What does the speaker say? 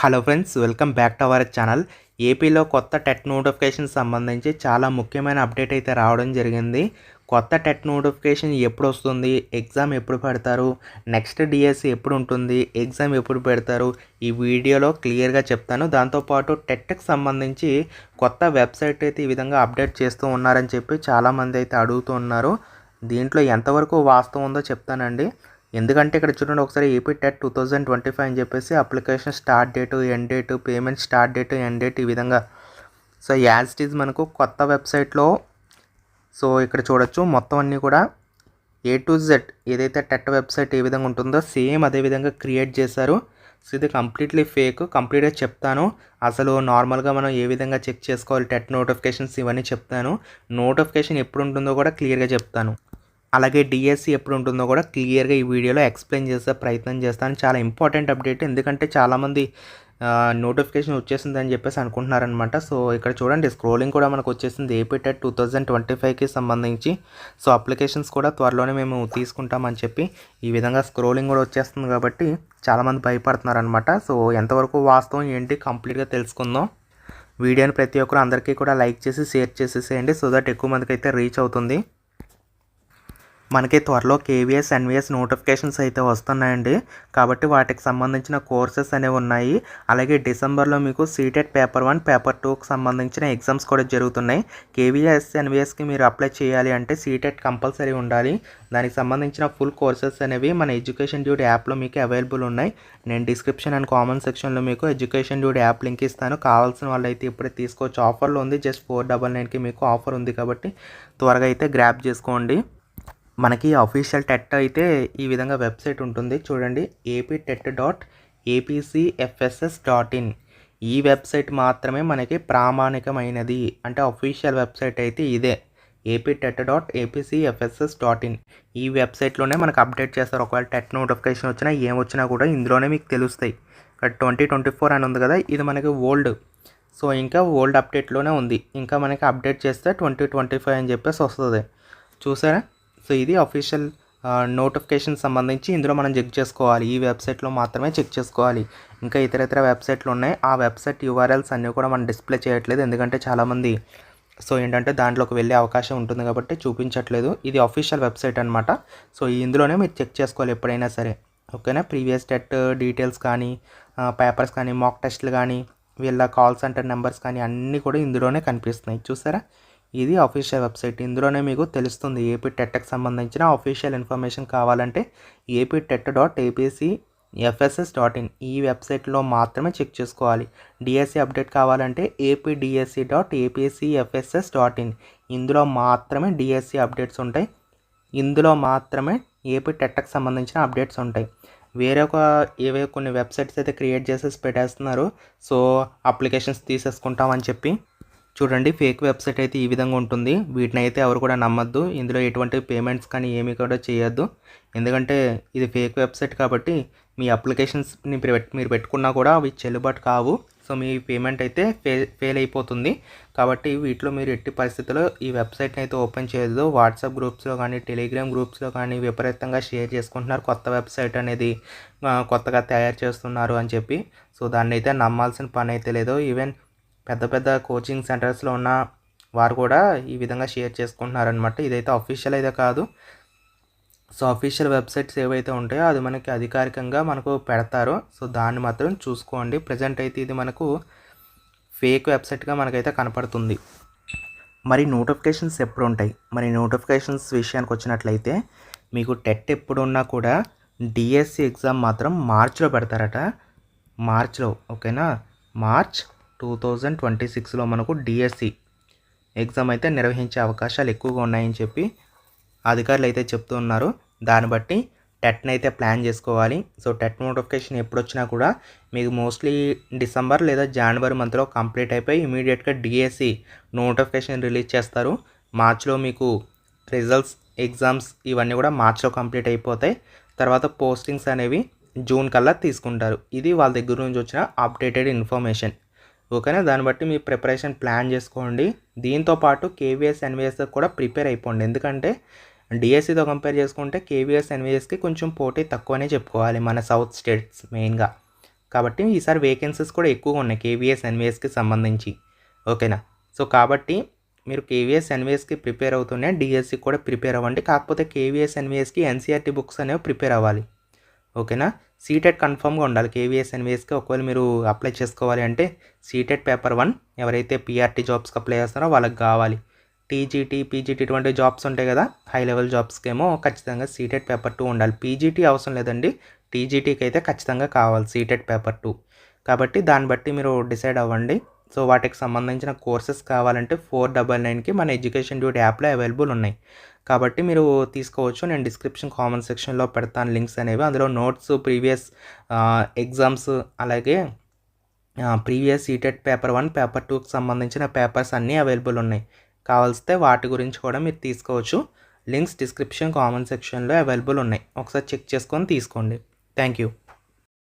Hello friends welcome back to our channel ఏపీలో కొత్త TET notification సంబంధించి చాలా ముఖ్యమైన అప్డేట్ అయితే రావడం జరిగింది. కొత్త టెట్ నోటిఫికేషన్ ఎప్పుడు వస్తుంది? ఎగ్జామ్ ఎప్పుడు పెడతారు? నెక్స్ట్ డిఎస్సి ఎప్పుడు ఉంటుంది? ఎగ్జామ్ ఎప్పుడు పెడతారు? ఈ వీడియోలో క్లియర్గా చెప్తాను. దాంతోపాటు టెట్కి సంబంధించి కొత్త వెబ్సైట్ అయితే ఈ విధంగా అప్డేట్ చేస్తూ ఉన్నారని చెప్పి చాలామంది అయితే అడుగుతూ ఉన్నారు. దీంట్లో ఎంతవరకు వాస్తవం ఉందో చెప్తానండి. ఎందుకంటే ఇక్కడ చూడండి ఒకసారి AP TET two thousand twenty five అని చెప్పేసి application start date end date payment start date end date ఈ విధంగా. సో యాజ్ ఇట్ ఈజ్ మనకు కొత్త వెబ్సైట్లో సో ఇక్కడ చూడొచ్చు మొత్తం అన్నీ కూడా ఏ టు జెడ్ ఏదైతే టెట్ వెబ్సైట్ ఏ విధంగా ఉంటుందో సేమ్ అదే విధంగా క్రియేట్ చేశారు. సో ఇది కంప్లీట్లీ ఫేక్ కంప్లీట్గా చెప్తాను. అసలు నార్మల్గా మనం ఏ విధంగా చెక్ చేసుకోవాలి టెట్ నోటిఫికేషన్స్ ఇవన్నీ చెప్తాను. నోటిఫికేషన్ ఎప్పుడు ఉంటుందో కూడా క్లియర్గా చెప్తాను. అలాగే డిఎస్సి ఎప్పుడు ఉంటుందో కూడా క్లియర్గా ఈ వీడియోలో ఎక్స్ప్లెయిన్ చేసే ప్రయత్నం చేస్తాను. చాలా ఇంపార్టెంట్ అప్డేట్. ఎందుకంటే చాలామంది నోటిఫికేషన్ వచ్చేసిందని చెప్పేసి అనుకుంటున్నారనమాట సో ఇక్కడ చూడండి స్క్రోలింగ్ కూడా మనకు వచ్చేసింది. ఏపీటెట్ టూ థౌజండ్ ట్వంటీ ఫైవ్కి సంబంధించి. సో అప్లికేషన్స్ కూడా త్వరలోనే మేము తీసుకుంటామని చెప్పి ఈ విధంగా స్క్రోలింగ్ కూడా వచ్చేస్తుంది కాబట్టి చాలామంది భయపడుతున్నారనమాట సో ఎంతవరకు వాస్తవం ఏంటి కంప్లీట్గా తెలుసుకుందాం. వీడియోని ప్రతి ఒక్కరు అందరికీ కూడా లైక్ చేసి షేర్ చేసేసేయండి. సో దట్ ఎక్కువ మందికి అయితే రీచ్ అవుతుంది. మనకి త్వరలో కేవీఎస్ ఎన్విఎస్ నోటిఫికేషన్స్ అయితే వస్తున్నాయండి. కాబట్టి వాటికి సంబంధించిన కోర్సెస్ అనేవి ఉన్నాయి. అలాగే డిసెంబర్లో మీకు సీటెట్ పేపర్ వన్ పేపర్ టూకి సంబంధించిన ఎగ్జామ్స్ కూడా జరుగుతున్నాయి. కేవీఎస్ ఎన్విఎస్కి మీరు అప్లై చేయాలి అంటే సీటెట్ కంపల్సరీ ఉండాలి. దానికి సంబంధించిన ఫుల్ కోర్సెస్ అనేవి మన ఎడ్యుకేషన్ డ్యూడ్ యాప్లో మీకు అవైలబుల్ ఉన్నాయి. నేను డిస్క్రిప్షన్ అండ్ కామెంట్ సెక్షన్లో మీకు ఎడ్యుకేషన్ డ్యూడ్ యాప్ లింక్ ఇస్తాను. కావాల్సిన వాళ్ళు అయితే ఇప్పుడే తీసుకోవచ్చు. ఆఫర్లో ఉంది. జస్ట్ ఫోర్ డబల్ నైన్కి మీకు ఆఫర్ ఉంది కాబట్టి త్వరగా అయితే గ్రాప్ చేసుకోండి. మనకి అఫీషియల్ టెట్ అయితే ఈ విధంగా వెబ్సైట్ ఉంటుంది. చూడండి AP TET dot APCFSS dot in. ఈ వెబ్సైట్ మాత్రమే మనకి ప్రామాణికమైనది. అంటే అఫీషియల్ వెబ్సైట్ అయితే ఇదే. AP TET dot APCFSS dot in. ఈ వెబ్సైట్లోనే మనకు అప్డేట్ చేస్తారు. ఒకవేళ టెట్ నోటిఫికేషన్ వచ్చినా ఏం వచ్చినా కూడా ఇందులోనే మీకు తెలుస్తాయి. ఇక్కడ ట్వంటీ ట్వంటీ ఫోర్ అని ఉంది కదా ఇది మనకి ఓల్డ్. సో ఇంకా ఓల్డ్ అప్డేట్లోనే ఉంది. ఇంకా మనకి అప్డేట్ చేస్తే ట్వంటీ ట్వంటీ ఫైవ్ అని చెప్పేసి వస్తుంది. చూసారా? సో ఇది అఫీషియల్ నోటిఫికేషన్ సంబంధించి ఇందులో మనం చెక్ చేసుకోవాలి. ఈ వెబ్సైట్లో మాత్రమే చెక్ చేసుకోవాలి. ఇంకా ఇతర ఇతర వెబ్సైట్లు ఉన్నాయి. ఆ వెబ్సైట్ యూఆర్ఎల్స్ అన్నీ కూడా మనం డిస్ప్లే చేయట్లేదు. ఎందుకంటే చాలామంది సో ఏంటంటే దాంట్లోకి వెళ్ళే అవకాశం ఉంటుంది కాబట్టి చూపించట్లేదు. ఇది అఫీషియల్ వెబ్సైట్ అనమాట సో ఇందులోనే మీరు చెక్ చేసుకోవాలి ఎప్పుడైనా సరే. ఓకేనా? ప్రీవియస్ టెట్ డీటెయిల్స్ కానీ పేపర్స్ కానీ మాక్ టెస్ట్లు కానీ వీళ్ళ కాల్ సెంటర్ నెంబర్స్ కానీ అన్నీ కూడా ఇందులోనే కనిపిస్తున్నాయి. చూసారా? ఇది అఫీషియల్ వెబ్సైట్ ఇందులోనే మీకు తెలుస్తుంది ఏపీ టెట్కి సంబంధించిన అఫీషియల్ ఇన్ఫర్మేషన్ కావాలంటే AP TET dot APC FSS dot in ఈ వెబ్సైట్లో మాత్రమే చెక్ చేసుకోవాలి. డిఎస్సి అప్డేట్ కావాలంటే AP DSC dot APC FSS dot in ఇందులో మాత్రమే డిఎస్సి అప్డేట్స్ ఉంటాయి. ఇందులో మాత్రమే ఏపీ టెట్కి సంబంధించిన అప్డేట్స్ ఉంటాయి. వేరే ఒక ఏవే కొన్ని వెబ్సైట్స్ అయితే క్రియేట్ చేసేసి పెట్టేస్తున్నారు. సో అప్లికేషన్స్ తీసేసుకుంటామని చెప్పి చూడండి ఫేక్ వెబ్సైట్ అయితే ఈ విధంగా ఉంటుంది. వీటిని అయితే ఎవరు కూడా నమ్మద్దు. ఇందులో ఎటువంటి పేమెంట్స్ కానీ ఏమీ కూడా చేయొద్దు. ఎందుకంటే ఇది ఫేక్ వెబ్సైట్ కాబట్టి మీ అప్లికేషన్స్ని మీరు పెట్టుకున్నా కూడా అవి చెల్లుబాటు కావు. సో మీ పేమెంట్ అయితే ఫే ఫెయిల్ అయిపోతుంది. కాబట్టి వీటిలో మీరు ఎట్టి పరిస్థితుల్లో ఈ వెబ్సైట్ని అయితే ఓపెన్ చేయదు వాట్సాప్ గ్రూప్స్లో కానీ టెలిగ్రామ్ గ్రూప్స్లో కానీ విపరీతంగా షేర్ చేసుకుంటున్నారు. కొత్త వెబ్సైట్ అనేది కొత్తగా తయారు చేస్తున్నారు అని చెప్పి. సో దాన్ని అయితే నమ్మాల్సిన పని అయితే లేదు. ఈవెన్ పెద్ద పెద్ద కోచింగ్ సెంటర్స్లో ఉన్న వారు కూడా ఈ విధంగా షేర్ చేసుకుంటున్నారనమాట ఇదైతే అఫీషియల్ అయితే కాదు. సో అఫీషియల్ వెబ్సైట్స్ ఏవైతే ఉంటాయో అది మనకి అధికారికంగా మనకు పెడతారో. సో దాన్ని మాత్రం చూసుకోండి. ప్రజెంట్ అయితే ఇది మనకు ఫేక్ వెబ్సైట్గా మనకైతే కనపడుతుంది. మరి నోటిఫికేషన్స్ ఎప్పుడు ఉంటాయి మరి నోటిఫికేషన్స్ విషయానికి వచ్చినట్లయితే మీకు టెట్ ఎప్పుడు ఉన్నా కూడా డిఎస్సి ఎగ్జామ్ మాత్రం మార్చ్లో పెడతారట. మార్చ్లో ఓకేనా? మార్చ్ టూ థౌజండ్ ట్వంటీ సిక్స్లో మనకు డిఎస్సి ఎగ్జామ్ అయితే నిర్వహించే అవకాశాలు ఎక్కువగా ఉన్నాయని చెప్పి అధికారులు అయితే చెప్తూ ఉన్నారు. దాన్ని బట్టి టెట్ని అయితే ప్లాన్ చేసుకోవాలి. సో టెట్ నోటిఫికేషన్ ఎప్పుడు వచ్చినా కూడా మీకు మోస్ట్లీ డిసెంబర్ లేదా జనవరి మంత్లో కంప్లీట్ అయిపోయి ఇమీడియట్గా డిఎస్సి నోటిఫికేషన్ రిలీజ్ చేస్తారు. మార్చ్లో మీకు రిజల్ట్స్ ఎగ్జామ్స్ ఇవన్నీ కూడా మార్చ్లో కంప్లీట్ అయిపోతాయి. తర్వాత పోస్టింగ్స్ అనేవి జూన్ కల్లా తీసుకుంటారు. ఇది వాళ్ళ దగ్గర నుంచి వచ్చిన అప్డేటెడ్ ఇన్ఫర్మేషన్. ఓకేనా దాన్ని బట్టి మీ ప్రిపరేషన్ ప్లాన్ చేసుకోండి దీంతో పాటు కేవీఎస్ ఎన్విఎస్ కూడా ప్రిపేర్ అయిపోండి ఎందుకంటే డిఎస్సితో కంపేర్ చేసుకుంటే కేవీఎస్ ఎన్విఎస్కి కొంచెం పోటీ తక్కువనే చెప్పుకోవాలి మన సౌత్ స్టేట్స్ మెయిన్గా కాబట్టి ఈసారి వేకెన్సీస్ కూడా ఎక్కువగా ఉన్నాయి కేవీఎస్ ఎన్విఎస్కి సంబంధించి ఓకేనా సో కాబట్టి మీరు కేవీఎస్ ఎన్విఎస్కి ప్రిపేర్ అవుతూనే డిఎస్సి కూడా ప్రిపేర్ అవ్వండి కాకపోతే కేవీఎస్ ఎన్విఎస్కి ఎన్సీఆర్టీ బుక్స్ అనేవి ప్రిపేర్ అవ్వాలి ఓకేనా? సీటెట్ కన్ఫర్మ్గా ఉండాలి. కేవీఎస్ ఎన్వీఎస్కి ఒకవేళ మీరు అప్లై చేసుకోవాలి అంటే సీటెట్ పేపర్ వన్ ఎవరైతే పీఆర్టీ జాబ్స్కి అప్లై చేస్తారో వాళ్ళకి కావాలి. టీజీటీ పీజీటీ ఇటువంటి జాబ్స్ ఉంటాయి కదా హై లెవెల్ జాబ్స్కి ఏమో ఖచ్చితంగా సీటెట్ పేపర్ టూ ఉండాలి. పీజీటీ అవసరం లేదండి. టీజీటీకి అయితే ఖచ్చితంగా కావాలి సీటెట్ పేపర్ టూ. కాబట్టి దాన్ని బట్టి మీరు డిసైడ్ అవ్వండి. సో వాటికి సంబంధించిన కోర్సెస్ కావాలంటే ఫోర్ డబల్ నైన్కి మన ఎడ్యుకేషన్ డ్యూటీ యాప్లో అవైలబుల్ ఉన్నాయి. కాబట్టి మీరు తీసుకోవచ్చు. నేను డిస్క్రిప్షన్ కామెంట్ సెక్షన్లో పెడతాను లింక్స్ అనేవి. అందులో నోట్స్ ప్రీవియస్ ఎగ్జామ్స్ అలాగే previous CTET paper one paper టూకి సంబంధించిన పేపర్స్ అన్నీ అవైలబుల్ ఉన్నాయి. కావాల్సితే వాటి గురించి కూడా మీరు తీసుకోవచ్చు. లింక్స్ డిస్క్రిప్షన్ కామెంట్ సెక్షన్లో అవైలబుల్ ఉన్నాయి. ఒకసారి చెక్ చేసుకొని తీసుకోండి. Thank you.